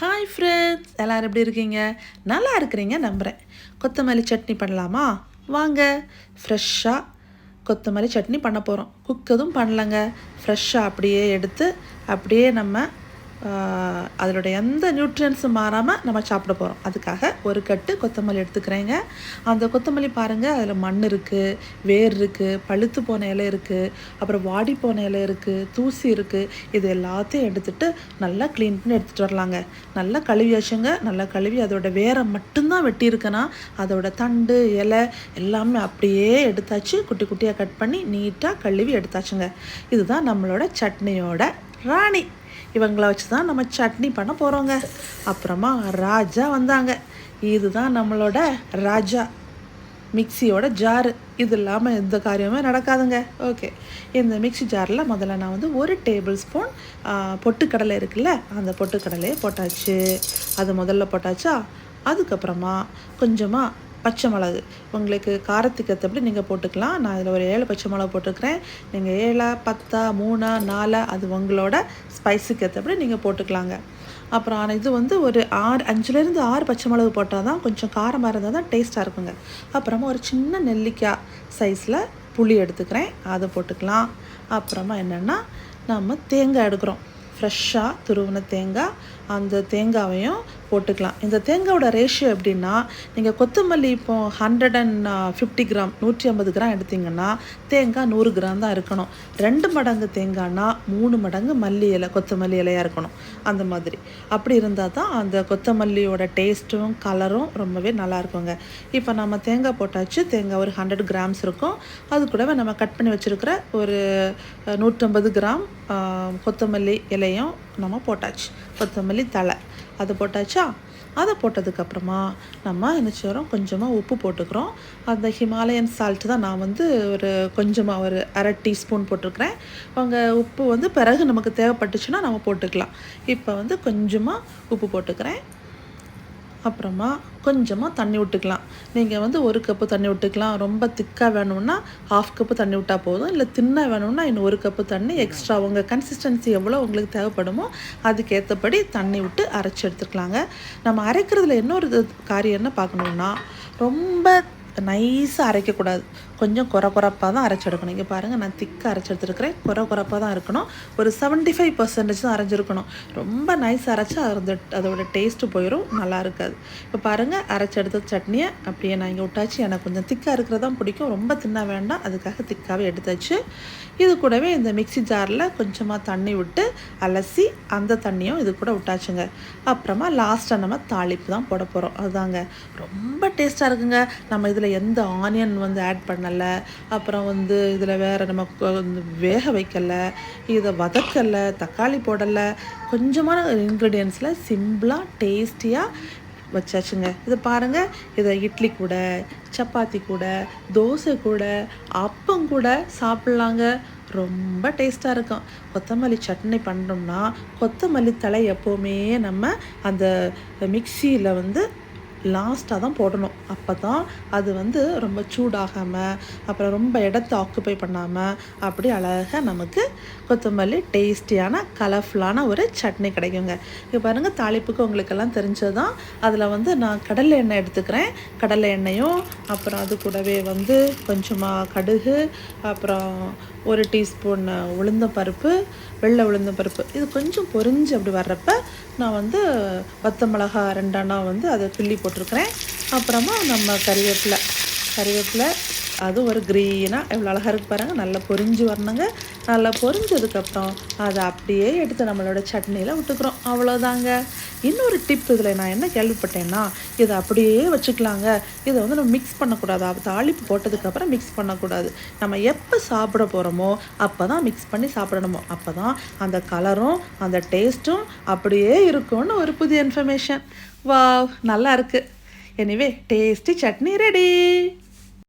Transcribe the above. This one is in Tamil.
ஹாய் ஃப்ரெண்ட்ஸ் எல்லோரும் எப்படி இருக்கீங்க? நல்லா இருக்கிறீங்க நம்புகிறேன் கொத்தமல்லி சட்னி பண்ணலாமா? வாங்க. ஃப்ரெஷ்ஷாக கொத்தமல்லி சட்னி பண்ண போகிறோம் குக் எதுவும் பண்ணலங்க. ஃப்ரெஷ்ஷாக அப்படியே எடுத்து அப்படியே நம்ம அதனுடைய எந்த நியூட்ரியன்ஸும் மாறாமல் நம்ம சாப்பிட போகிறோம் அதுக்காக ஒரு கட்டு கொத்தமல்லி எடுத்துக்கிறேங்க. அந்த கொத்தமல்லி பாருங்கள் அதில் மண் இருக்குது வேர் இருக்குது பழுத்து போன இலை இருக்குது அப்புறம் வாடி போன இலை இருக்குது தூசி இருக்குது இது எல்லாத்தையும் எடுத்துட்டு நல்லா க்ளீன் பண்ணி எடுத்துகிட்டு வரலாங்க. நல்லா கழுவியாச்சுங்க நல்லா கழுவி அதோட வேரை மட்டும்தான் வெட்டியிருக்கேன்னா அதோட தண்டு இலை எல்லாமே அப்படியே எடுத்தாச்சு. குட்டி குட்டியாக கட் பண்ணி நீட்டாக கழுவி எடுத்தாச்சுங்க. இதுதான் நம்மளோட சட்னியோட ராணி. இவங்கள வச்சு தான் நம்ம சட்னி பண்ண போகிறோங்க அப்புறமா ராஜா வந்தாங்க. இதுதான் நம்மளோட ராஜா. மிக்சியோட ஜாரு இது இல்லாமல் எந்த காரியமே நடக்காதுங்க. ஓகே இந்த மிக்ஸி ஜாரில் முதல்ல நான் வந்து ஒரு டேபிள் ஸ்பூன் பொட்டுக்கடலை இருக்குல்ல அந்த பொட்டுக்கடலையை போட்டாச்சு. அது முதல்ல போட்டாச்சா? அதுக்கப்புறமா கொஞ்சமாக பச்சை மிளகு. உங்களுக்கு காரத்துக்கு ஏற்றபடி நீங்கள் போட்டுக்கலாம். நான் இதில் ஒரு ஏழு பச்சை மிளகு போட்டுக்கிறேன். நீங்கள் ஏழா பத்தா மூணா நாலா அது உங்களோட ஸ்பைஸுக்கு ஏற்றபடி நீங்கள் போட்டுக்கலாங்க. அப்புறம் ஆனால் இது வந்து ஒரு ஆறு அஞ்சுலேருந்து ஆறு பச்சை மிளகு போட்டால் தான் கொஞ்சம் காரமாக இருந்தால் தான் டேஸ்ட்டாக இருக்குங்க. அப்புறமா ஒரு சின்ன நெல்லிக்காய் சைஸில் புளி எடுத்துக்கிறேன். அதை போட்டுக்கலாம். அப்புறமா என்னென்னா நம்ம தேங்காய் எடுக்கிறோம். ஃப்ரெஷ்ஷாக துருவின தேங்காய். அந்த தேங்காவையும் போட்டுக்கலாம். இந்த தேங்காயோட ரேஷியோ எப்படின்னா நீங்கள் கொத்தமல்லி இப்போ ஹண்ட்ரட் அண்ட் ஃபிஃப்டி கிராம் நூற்றி ஐம்பது கிராம் எடுத்தீங்கன்னா தேங்காய் நூறு கிராம் தான் இருக்கணும். ரெண்டு மடங்கு தேங்காய்னா மூணு மடங்கு மல்லி இலை கொத்தமல்லி இலையாக இருக்கணும். அந்த மாதிரி. அப்படி இருந்தால் தான் அந்த கொத்தமல்லியோட டேஸ்ட்டும் கலரும் ரொம்பவே நல்லா இருக்குங்க. இப்போ நம்ம தேங்காய் போட்டாச்சு தேங்காய் ஒரு ஹண்ட்ரட் கிராம்ஸ் இருக்கும். அது கூடவே நம்ம கட் பண்ணி வச்சுருக்கிற ஒரு நூற்றம்பது கிராம் கொத்தமல்லி இலையும் நம்ம போட்டாச்சு. கொத்தமல்லி தழை. அது போட்டாச்சா? அதை போட்டதுக்கப்புறமா நம்ம என்ன செய்கிறோம் கொஞ்சமாக உப்பு போட்டுக்கிறோம். அந்த ஹிமாலயன் சால்ட் தான் நான் வந்து ஒரு கொஞ்சமாக ஒரு அரை டீஸ்பூன் போட்டிருக்கிறேன். அவங்க உப்பு வந்து பிறகு நமக்கு தேவைப்பட்டுச்சுன்னா நம்ம போட்டுக்கலாம். இப்போ வந்து கொஞ்சமாக உப்பு போட்டுக்கிறேன். அப்புறமா கொஞ்சமாக தண்ணி விட்டுக்கலாம். நீங்கள் வந்து ஒரு கப்பு தண்ணி விட்டுக்கலாம். ரொம்ப திக்காக வேணும்னா ஹாஃப் கப்பு தண்ணி விட்டால் போதும். இல்லை தின்னாக வேணும்னா இன்னும் ஒரு கப்பு தண்ணி எக்ஸ்ட்ரா உங்கள் கன்சிஸ்டன்சி எவ்வளோ உங்களுக்கு தேவைப்படுமோ அதுக்கேற்றபடி தண்ணி விட்டு அரைச்சி எடுத்துக்கலாங்க. நம்ம அரைக்கிறதுல இன்னொரு இது காரியம் என்ன பார்க்கணுன்னா ரொம்ப நைஸாக அரைக்கக்கூடாது. கொஞ்சம் குறை குறைப்பாக தான் அரைச்சி எடுக்கணும் இங்கே பாருங்கள் நான் திக்காக அரைச்சி எடுத்துருக்கிறேன் குறை குறைப்பாக தான் இருக்கணும். ஒரு செவன்ட்டி ஃபைவ் பர்சன்டேஜ் தான் அரைஞ்சிருக்கணும். ரொம்ப நைஸ் அரைச்சி அந்த அதோட டேஸ்ட்டு போயிடும் நல்லா இருக்காது. இப்போ பாருங்கள் அரைச்சி எடுத்த சட்னியை அப்படியே நான் இங்கே விட்டாச்சு. எனக்கு கொஞ்சம் திக்காக இருக்கிறது தான் பிடிக்கும். ரொம்ப தின்னா வேண்டாம். அதுக்காக திக்காகவே எடுத்தாச்சு. இது கூடவே இந்த மிக்ஸி ஜாரில் கொஞ்சமாக தண்ணி விட்டு அலசி அந்த தண்ணியும் இது கூட விட்டாச்சுங்க. அப்புறமா லாஸ்ட்டாக நம்ம தாளிப்பு தான் போட போகிறோம் அதுதாங்க. ரொம்ப டேஸ்ட்டாக இருக்குங்க. நம்ம இது இதில் எந்த ஆனியன் வந்து ஆட் பண்ணலை அப்புறம் வந்து இதில் வேறு நம்ம வந்து வேக வைக்கலை இதை வதக்கலை தக்காளி போடலை கொஞ்சமான இன்க்ரீடியன்ஸில் சிம்பிளாக டேஸ்டியாக வச்சாச்சுங்க. இதை பாருங்கள் இதை இட்லி கூட சப்பாத்தி கூட தோசை கூட அப்பம் கூட சாப்பிட்லாங்க. ரொம்ப டேஸ்ட்டாக இருக்கும். கொத்தமல்லி சட்னி பண்ணோம்னா கொத்தமல்லி தழை எப்போவுமே நம்ம அந்த மிக்சியில் வந்து லாஸ்ட்டாக தான் போடணும். அப்போ தான் அது வந்து ரொம்ப சூடாகாமல் அப்புறம் ரொம்ப இடத்த ஆக்குப்பை பண்ணாமல் அப்படி அழகாக நமக்கு கொத்தமல்லி டேஸ்டியான கலர்ஃபுல்லான ஒரு சட்னி கிடைக்குங்க. இப்போ பாருங்கள் தாளிப்புக்கு உங்களுக்கெல்லாம் தெரிஞ்சது தான் அதில் வந்து நான் கடலை எண்ணெய் எடுத்துக்கிறேன். கடலை எண்ணெயும் அப்புறம் அது கூடவே வந்து கொஞ்சமாக கடுகு அப்புறம் ஒரு டீஸ்பூன் உளுந்த பருப்பு வெள்ளை உளுந்த பருப்பு. இது கொஞ்சம் பொறிஞ்சு அப்படி வர்றப்ப நான் வந்து வத்த மிளகா ரெண்டானா வந்து அதை கிள்ளி போட்டிருக்கிறேன். அப்புறமா நம்ம கறிவேப்பிலை. கறிவேப்பிலை அது ஒரு க்ரீனாக எவ்வளோ அழகாக இருக்கு பாருங்கள் நல்லா பொரிஞ்சு வரணுங்க. நல்லா பொரிஞ்சதுக்கப்புறம் அதை அப்படியே எடுத்து நம்மளோட சட்னியில் விட்டுக்கிறோம். அவ்வளோதாங்க இன்னொரு டிப் இதில் நான் என்ன கேள்விப்பட்டேன்னா இதை அப்படியே வச்சுக்கலாங்க. இதை வந்து நம்ம மிக்ஸ் பண்ணக்கூடாது. தாளிப்பு போட்டதுக்கப்புறம் மிக்ஸ் பண்ணக்கூடாது. நம்ம எப்போ சாப்பிட போகிறோமோ அப்போ தான் மிக்ஸ் பண்ணி சாப்பிடணுமோ. அப்போ தான் அந்த கலரும் அந்த டேஸ்ட்டும் அப்படியே இருக்கும்னு ஒரு புதிய இன்ஃபர்மேஷன் வாவ் நல்லா இருக்குது எனிவே டேஸ்டி சட்னி ரெடி